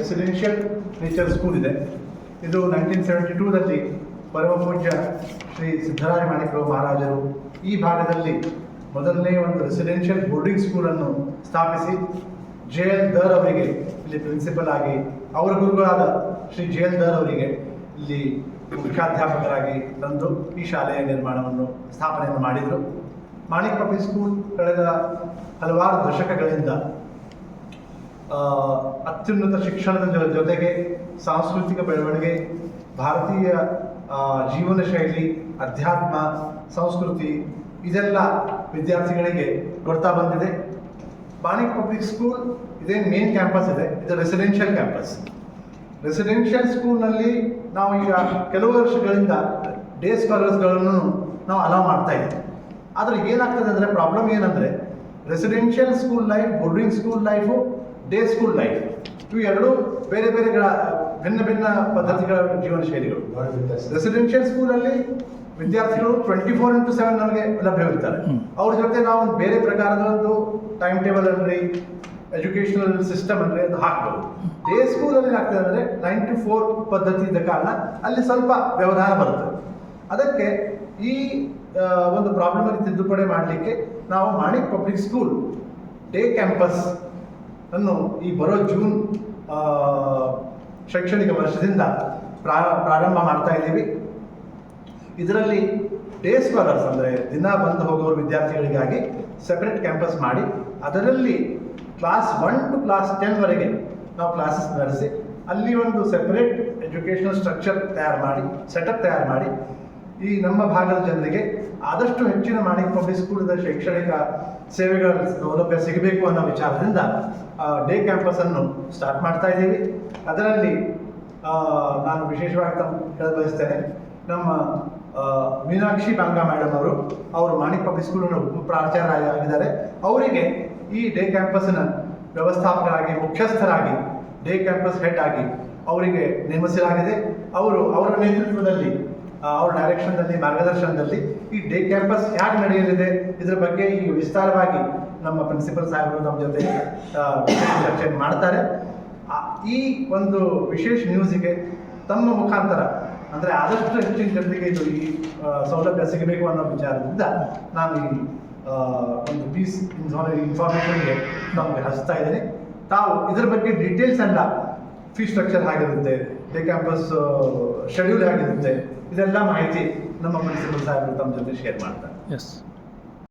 Residential nature school ಇದೆ. ಇದು nineteen seventy ಟೂದಲ್ಲಿ ಪರಮ ಪೂಜ್ಯ ಶ್ರೀ ಸಿದ್ದರಾಯ ಮಾಣಿಕ್ರಾವ್ ಮಹಾರಾಜರು ಈ ಭಾಗದಲ್ಲಿ ಮೊದಲನೇ ಒಂದು ರೆಸಿಡೆನ್ಷಿಯಲ್ ಬೋರ್ಡಿಂಗ್ ಸ್ಕೂಲನ್ನು ಸ್ಥಾಪಿಸಿ ಜೆ ಎಲ್ ದರ್ ಅವರಿಗೆ ಇಲ್ಲಿ ಪ್ರಿನ್ಸಿಪಲ್ ಆಗಿ, ಅವರ ಗುರುಗಳಾದ ಶ್ರೀ ಜೆ ಎಲ್ ದರ್ ಅವರಿಗೆ ಇಲ್ಲಿ ಮುಖ್ಯಾಧ್ಯಾಪಕರಾಗಿ ತಂದು ಈ ಶಾಲೆಯ ನಿರ್ಮಾಣವನ್ನು, ಸ್ಥಾಪನೆಯನ್ನು ಮಾಡಿದರು. ಮಾಣಿಕ್ ಪಬ್ಲಿಕ್ ಸ್ಕೂಲ್ ಕಳೆದ ಹಲವಾರು ದಶಕಗಳಿಂದ ಅತ್ಯುನ್ನತ ಶಿಕ್ಷಣದ ಜೊತೆಗೆ ಸಾಂಸ್ಕೃತಿಕ ಬೆಳವಣಿಗೆ, ಭಾರತೀಯ ಜೀವನ ಶೈಲಿ, ಅಧ್ಯಾತ್ಮ, ಸಂಸ್ಕೃತಿ, ಇದೆಲ್ಲ ವಿದ್ಯಾರ್ಥಿಗಳಿಗೆ ಕೊಡ್ತಾ ಬಂದಿದೆ. ಬಾಣಿ ಪಬ್ಲಿಕ್ ಸ್ಕೂಲ್ ಇದೇ ಮೇನ್ ಕ್ಯಾಂಪಸ್ ಇದೆ. ಇದು ರೆಸಿಡೆನ್ಷಿಯಲ್ ಕ್ಯಾಂಪಸ್ ರೆಸಿಡೆನ್ಷಿಯಲ್ ಸ್ಕೂಲ್ನಲ್ಲಿ ನಾವು ಈಗ ಕೆಲವು ವರ್ಷಗಳಿಂದ ಡೇ ಸ್ಕಾಲರ್ಸ್ಗಳನ್ನು ನಾವು ಅಲೌ ಮಾಡ್ತಾ ಇದ್ದೀವಿ. ಆದರೆ ಏನಾಗ್ತದೆ ಅಂದರೆ ಪ್ರಾಬ್ಲಮ್ ಏನಂದರೆ residential school life boarding school life day school life ಇವು ಎರಡೂ ಬೇರೆ ಬೇರೆ ಭಿನ್ನ ಭಿನ್ನ ಪದ್ಧತಿಗಳ ಜೀವನ ಶೈಲಿಗಳು. ರೆಸಿಡೆನ್ಷಿಯಲ್ ಸ್ಕೂಲಲ್ಲಿ ವಿದ್ಯಾರ್ಥಿಗಳು ಟ್ವೆಂಟಿ ಫೋರ್ ಇಂಟು ಸೆವೆನ್ ನಮಗೆ ಲಭ್ಯವಿರ್ತಾರೆ ಅವ್ರ ಜೊತೆ ನಾವು ಒಂದು ಬೇರೆ ಪ್ರಕಾರದ ಒಂದು ಟೈಮ್ ಟೇಬಲ್ ಅನ್ರಿ ಎಜುಕೇಶನಲ್ ಸಿಸ್ಟಮ್ ಅಂದರೆ ಅದು ಹಾಕ್ಬೋದು. ಡೇ ಸ್ಕೂಲಲ್ಲಿ ಆಗ್ತದೆ ಅಂದರೆ ನೈನ್ ಟು ಫೋರ್ ಪದ್ಧತಿ ಇದ್ದ ಕಾರಣ ಅಲ್ಲಿ ಸ್ವಲ್ಪ ವ್ಯವಧಾನ ಬರುತ್ತೆ. ಅದಕ್ಕೆ ಈ ಒಂದು ಪ್ರಾಬ್ಲಮ್ ತಿದ್ದುಪಡಿ ಮಾಡಲಿಕ್ಕೆ ನಾವು Manik public school day campus ಅನ್ನು ಈ ಬರೋ ಜೂನ್ ಶೈಕ್ಷಣಿಕ ವರ್ಷದಿಂದ ಪ್ರಾ- ಪ್ರಾರಂಭ ಮಾಡ್ತಾ ಇದ್ದೀವಿ. ಇದರಲ್ಲಿ ಡೇ ಸ್ಕಾಲರ್ಸ್ ಅಂದರೆ ದಿನ ಬಂದು ಹೋಗುವ ವಿದ್ಯಾರ್ಥಿಗಳಿಗಾಗಿ ಸೆಪರೇಟ್ ಕ್ಯಾಂಪಸ್ ಮಾಡಿ, ಅದರಲ್ಲಿ ಕ್ಲಾಸ್ ಒನ್ ಟು ಕ್ಲಾಸ್ ಟೆನ್ವರೆಗೆ ನಾವು ಕ್ಲಾಸಸ್ ನಡೆಸಿ, ಅಲ್ಲಿ ಒಂದು ಸೆಪರೇಟ್ ಎಜುಕೇಷನಲ್ ಸ್ಟ್ರಕ್ಚರ್ ತಯಾರು ಮಾಡಿ ಸೆಟಪ್ ತಯಾರು ಮಾಡಿ ಈ ನಮ್ಮ ಭಾಗದ ಜನರಿಗೆ ಆದಷ್ಟು ಹೆಚ್ಚಿನ ಮಾಣಿಕ್ ಪಬ್ಲಿಕ್ ಸ್ಕೂಲ್ದ ಶೈಕ್ಷಣಿಕ ಸೇವೆಗಳ ಸೌಲಭ್ಯ ಸಿಗಬೇಕು ಅನ್ನೋ ವಿಚಾರದಿಂದ ಡೇ ಕ್ಯಾಂಪಸನ್ನು ಸ್ಟಾರ್ಟ್ ಮಾಡ್ತಾ ಇದ್ದೀವಿ. ಅದರಲ್ಲಿ ನಾನು ವಿಶೇಷವಾಗಿ ತಮ್ಮ ಹೇಳ ಬಯಸ್ತೇನೆ, ನಮ್ಮ ಮೀನಾಕ್ಷಿ ಬಾಂಗಾ ಮೇಡಮ್ ಅವರು ಅವರು ಮಾಣಿಕ್ ಪಬ್ಲಿಕ್ ಸ್ಕೂಲ್ನ ಉಪ ಪ್ರಾಚಾರ್ಯ ಆಗಿದ್ದಾರೆ ಅವರಿಗೆ ಈ ಡೇ ಕ್ಯಾಂಪಸ್ನ ವ್ಯವಸ್ಥಾಪಕರಾಗಿ, ಮುಖ್ಯಸ್ಥರಾಗಿ, ಡೇ ಕ್ಯಾಂಪಸ್ ಹೆಡ್ ಆಗಿ ಅವರಿಗೆ ನೇಮಿಸಲಾಗಿದೆ. ಅವರು, ಅವರ ನೇತೃತ್ವದಲ್ಲಿ ಅವರ ಡೈರೆಕ್ಷನ್ದಲ್ಲಿ ಮಾರ್ಗದರ್ಶನದಲ್ಲಿ ಈ ಡೇ ಕ್ಯಾಂಪಸ್ ಹೇಗೆ ನಡೆಯಲಿದೆ? ಇದರ ಬಗ್ಗೆ ಈ ವಿಸ್ತಾರವಾಗಿ ನಮ್ಮ ಪ್ರಿನ್ಸಿಪಲ್ ಸಾಹೇಬರು ನಮ್ಮ ಜೊತೆ ಚರ್ಚೆ ಮಾಡ್ತಾರೆ. ಈ ಒಂದು ವಿಶೇಷ ನ್ಯೂಸಿಗೆ ತಮ್ಮ ಮುಖಾಂತರ, ಅಂದರೆ ಆದಷ್ಟು ಹೆಚ್ಚಿನ ಜನರಿಗೆ ಇದು ಈ ಸೌಲಭ್ಯ ಸಿಗಬೇಕು ಅನ್ನೋ ವಿಚಾರದಿಂದ ನಾನು ಈ ಒಂದು ಪೀಸ್ ಇನ್ಫಾರ್ಮೇಷನ್ಗೆ ನಮಗೆ ಹಚ್ತಾ ಇದ್ದೇನೆ. ತಾವು ಇದರ ಬಗ್ಗೆ ಡೀಟೇಲ್ಸ್ ಎಲ್ಲ ಫೀಸ್ ಸ್ಟ್ರಕ್ಚರ್ ಹೇಗಿರುತ್ತೆ. ಡೇ ಕ್ಯಾಂಪಸ್ ಶೆಡ್ಯೂಲ್ ಆಗಿರುತ್ತೆ ಇದೆಲ್ಲ ಮಾಹಿತಿ ನಮ್ಮ ಪ್ರಿನ್ಸಿಪಲ್ ಸಾಹೇಬರು ತಮ್ಮ ಜೊತೆ ಶೇರ್ ಮಾಡ್ತಾರೆ. ಎಸ್